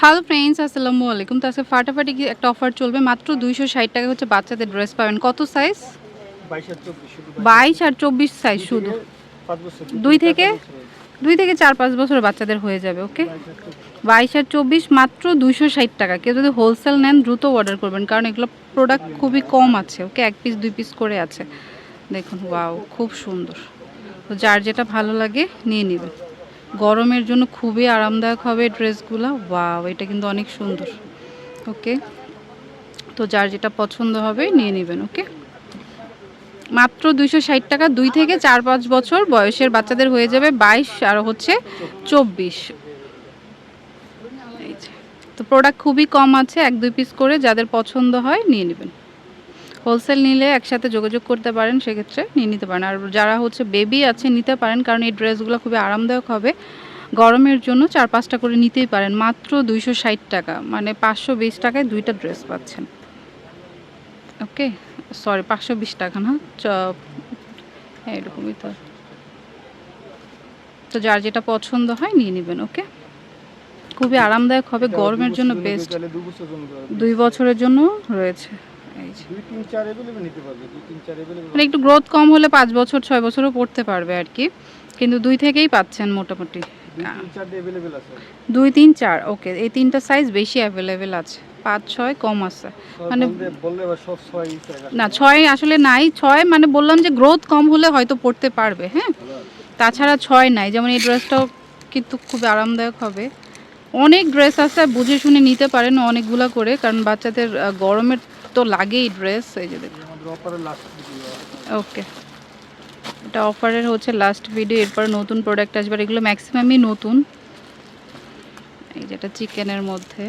Hello friends আসসালামু আলাইকুম। তো আজকে ফাটাফাটি কি একটা অফার চলবে? মাত্র দুইশো ষাট টাকা হচ্ছে বাচ্চাদের ড্রেস পাবেন। কত সাইজ বাইশ আর চব্বিশ শুধু বাইশ। আর চব্বিশ সাইজ শুধু। দুই থেকে দুই থেকে চার পাঁচ বছর বাচ্চাদের হয়ে যাবে ওকে? বাইশ আর চব্বিশ। মাত্র দুইশো ষাট টাকা। কেউ যদি হোলসেল নেন দ্রুত অর্ডার করবেন কারণ এগুলো প্রোডাক্ট খুবই কম আছে ওকে? এক পিস দুই পিস করে আছে। দেখুন ওয়াও খুব সুন্দর। তো যার যেটা ভালো লাগে নিয়ে নেবেন। গরমের জন্য খুবই আরামদায়ক হবে ড্রেসগুলো। ওয়াও এটা কিন্তু অনেক সুন্দর। ওকে তো যার যেটা পছন্দ হবে নিয়ে নেবেন ওকে মাত্র দুইশো ষাট টাকা, দুই থেকে চার পাঁচ বছর বয়সের বাচ্চাদের হয়ে যাবে বাইশ, আর হচ্ছে চব্বিশ। তো প্রোডাক্ট খুবই কম আছে, এক দুই পিস করে যাদের পছন্দ হয় নিয়ে নেবেন। হোলসেল নিলে একসাথে যোগাযোগ করতে পারেন সেক্ষেত্রে নিয়ে নিতে পারেন। আর যারা হচ্ছে বেবি আছে নিতে পারেন কারণ এই ড্রেসগুলো খুবই আরামদায়ক হবে। গরমের জন্য চার পাঁচটা করে নিতেই পারেন মাত্র দুইশো ষাট টাকা। মানে পাঁচশো বিশ টাকায় দুইটা ড্রেস পাচ্ছেন। ওকে? সরি পাঁচশো বিশ টাকা না? এরকমই তো। তো যার যেটা পছন্দ হয় নিয়ে নেবেন ওকে? খুবই আরামদায়ক হবে গরমের জন্য বেস্ট। দুই বছরের জন্য রয়েছে। এই দুই তিন চার এভেলেবেল নিতে পারবে দুই তিন চার এভেলেবেল মানে একটু গ্রোথ কম হলে পাঁচ বছর ছয় বছরও পড়তে পারবে আর কি। কিন্তু দুই থেকেই পাচ্ছেন মোটামুটি। দুই তিন চার ওকে এই তিনটা সাইজ বেশি অ্যাভেলেবেল আছে। পাঁচ ছয় কম আছে। মানে- না ছয় আসলে নাই। ছয় মানে বললাম যে গ্রোথ কম হলে হয়তো পড়তে পারবে হ্যাঁ? তাছাড়া ছয় নাই। যেমন এই ড্রেসটাও কিন্তু খুব আরামদায়ক হবে। অনেক ড্রেস আছে বুঝে শুনে নিতে পারেন অনেকগুলো করে। কারণ বাচ্চাদের গরমের তো লাগেই ড্রেস এই যে দেখুন। ওকে এটা অফারের হচ্ছে লাস্ট ভিডিও এরপর নতুন প্রোডাক্ট আসবে এগুলো ম্যাক্সিমামই নতুন। এই যেটা চিকেনের মধ্যে।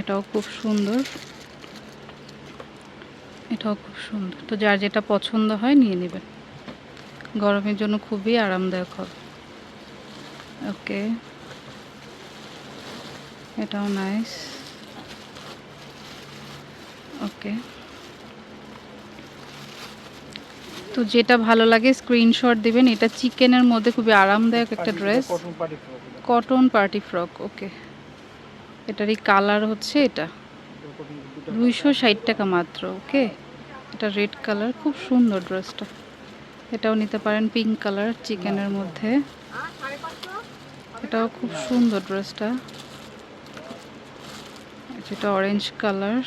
এটাও খুব সুন্দর। এটাও খুব সুন্দর। তো যার যেটা পছন্দ হয় নিয়ে নেবেন। গরমের জন্য খুবই আরামদায়ক হবে। ওকে এটাও নাইস ওকে তো যেটা ভালো লাগে স্ক্রিনশট দিবেন। এটা চিকেনের মধ্যে খুবই আরামদায়ক একটা dress cotton party frock okay এটারই কালার হচ্ছে এটা। দুইশো ষাট টাকা মাত্র ওকে এটা রেড কালার খুব সুন্দর ড্রেসটা এটাও নিতে পারেন পিঙ্ক কালার চিকেনের মধ্যে। এটাও খুব সুন্দর ড্রেসটা যেটা অরেঞ্জ কালার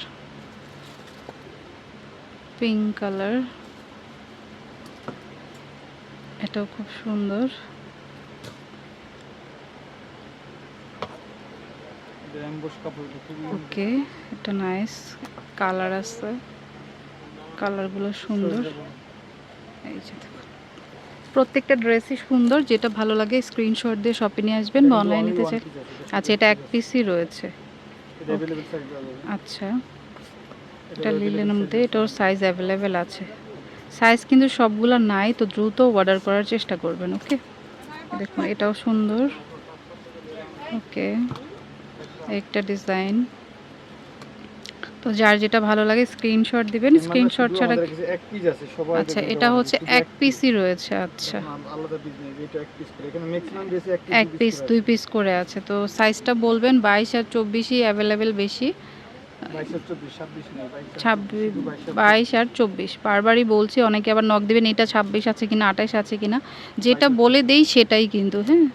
পিঙ্ক কালার এটাও খুব সুন্দর। ওকে এটা নাইস কালার আছে। কালারগুলো সুন্দর। এই যে প্রত্যেকটা ড্রেসই সুন্দর যেটা ভালো লাগে স্ক্রিনশট দিয়ে শপে নিয়ে আসবেন বা অনলাইন নিতে চাই আচ্ছা এটা এক পিসই রয়েছে। আচ্ছা। এটা লিলেনের মধ্যে এটার সাইজ অ্যাভেলেবেল আছে। সাইজ কিন্তু সবগুলো নাই তো দ্রুত অর্ডার করার চেষ্টা করবেন ওকে দেখুন এটাও সুন্দর। ওকে একটা ডিজাইন তো যার যেটা ভালো লাগে স্ক্রিনশট দিবেন। স্ক্রিনশট ছাড়া এক পিস আছে সবাই আচ্ছা এটা হচ্ছে এক পিসই রয়েছে আচ্ছা। এক পিস করে। এখানে ম্যাক্সিমাম ড্রেসে এক এক পিস দুই পিস করে আছে। তো সাইজটা বলবেন বাইশ আর চব্বিশই অ্যাভেলেবেল বেশি। ছাব্বিশ বাইশ আর চব্বিশ। বারবারই বলছি, অনেকে আবার নখ দেবেন, এটা ছাব্বিশ আছে কিনা আঠাশ আছে কিনা। যেটা বলে দেই সেটাই কিন্তু হ্যাঁ।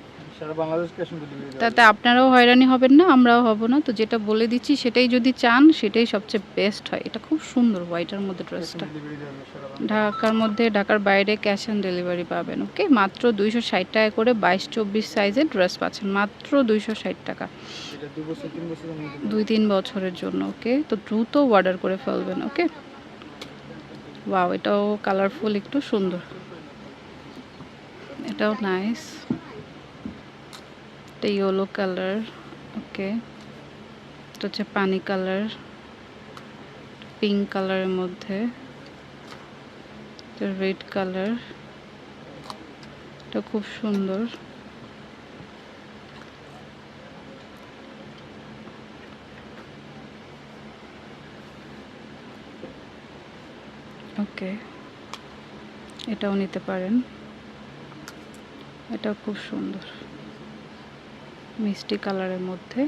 তাতে আপনারাও হয়রানি হবেন না আমরাও হব না। তো যেটা বলে দিচ্ছি সেটাই যদি চান সেটাই সবচেয়ে বেস্ট হয়। এটা খুব সুন্দর হোয়াইটের মধ্যে ড্রেসটা ঢাকার মধ্যে ঢাকার বাইরে ক্যাশ অন ডেলিভারি পাবেন ওকে মাত্র দুইশো ষাট টাকা করে বাইশ চব্বিশ সাইজের ড্রেস পাচ্ছেন মাত্র দুইশো ষাট টাকা। দুই তিন বছরের জন্য ওকে তো দ্রুত অর্ডার করে ফেলবেন ওকে ওয়াও এটাও কালারফুল একটু সুন্দর। এটাও নাইস এটা ইয়েলো কালার ওকে এটা হচ্ছে পানি কালার পিঙ্ক কালারের মধ্যে। রেড কালার এটা খুব সুন্দর। ওকে এটাও নিতে পারেন। এটাও খুব সুন্দর। মিষ্টি কালারের মধ্যে।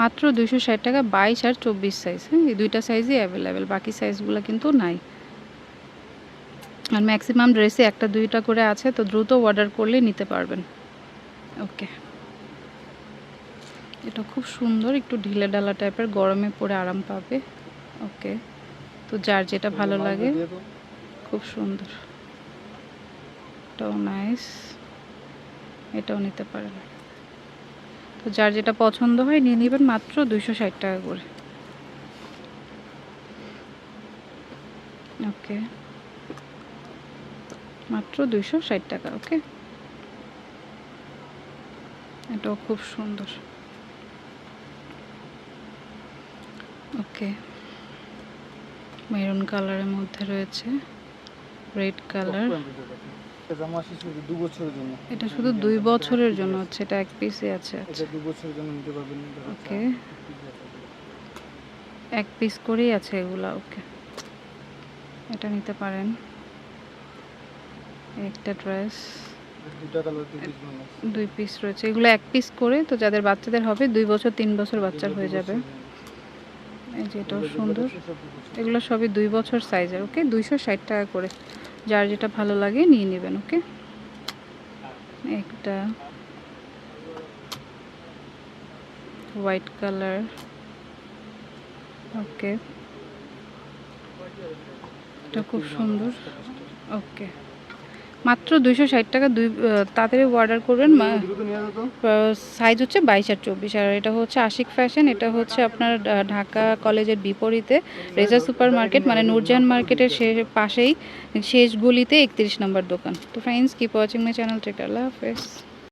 মাত্র দুশো ষাট টাকা বাইশ আর চব্বিশ সাইজ হ্যাঁ? এই দুইটা সাইজই অ্যাভেলেবেল বাকি সাইজগুলো কিন্তু নাই। আর ম্যাক্সিমাম ড্রেসে একটা দুইটা করে আছে তো দ্রুত অর্ডার করলে নিতে পারবেন। ওকে এটা খুব সুন্দর একটু ঢিলে ডালা টাইপের গরমে পরে আরাম পাবে। ওকে তো যার যেটা ভালো লাগে খুব সুন্দর। এটাও নাইস এটাও নিতে পারেন। তো যার যেটা পছন্দ হয় নিয়ে নেবেন মাত্র দুইশো ষাট টাকা করে। ওকে। মাত্র দুইশো ষাট টাকা, ওকে? এটাও খুব সুন্দর। ওকে। মেরুন কালারের মধ্যে রয়েছে। Red colour. এটা জামা আছে শুধু দু বছরের জন্য। এটা শুধু দুই বছরের জন্য হচ্ছে এটা এক পিসে আছে। এটা দু বছরের জন্য নিতে পারবেন ওকে এক পিস করেই আছে এগুলা ওকে এটা নিতে পারেন। একটা ড্রেস দুই পিস রয়েছে। এগুলো এক পিস করে তো যাদের বাচ্চাদের হবে দুই বছর তিন বছর বাচ্চার হয়ে যাবে। এই যে এটাও সুন্দর। এগুলো সবই দুই বছর সাইজের ওকে দুইশো ষাট টাকা করে। যার যেটা ভালো লাগে নিয়ে নেবেন, ওকে? একটা হোয়াইট কালার, ওকে? এটা খুব সুন্দর, ওকে। মাত্র দুইশো ষাট টাকা দুই তাড়াতাড়ি অর্ডার করবেন। সাইজ হচ্ছে বাইশ আর চব্বিশ আর এটা হচ্ছে আশিক ফ্যাশন এটা হচ্ছে আপনার ঢাকা কলেজের বিপরীতে রেজা সুপার মার্কেট মানে নূরজাহান মার্কেটের শেষ পাশেই শেষ গলিতে একত্রিশ নম্বর দোকান তো friends keep watching my channel take আল্লাহ হাফেজ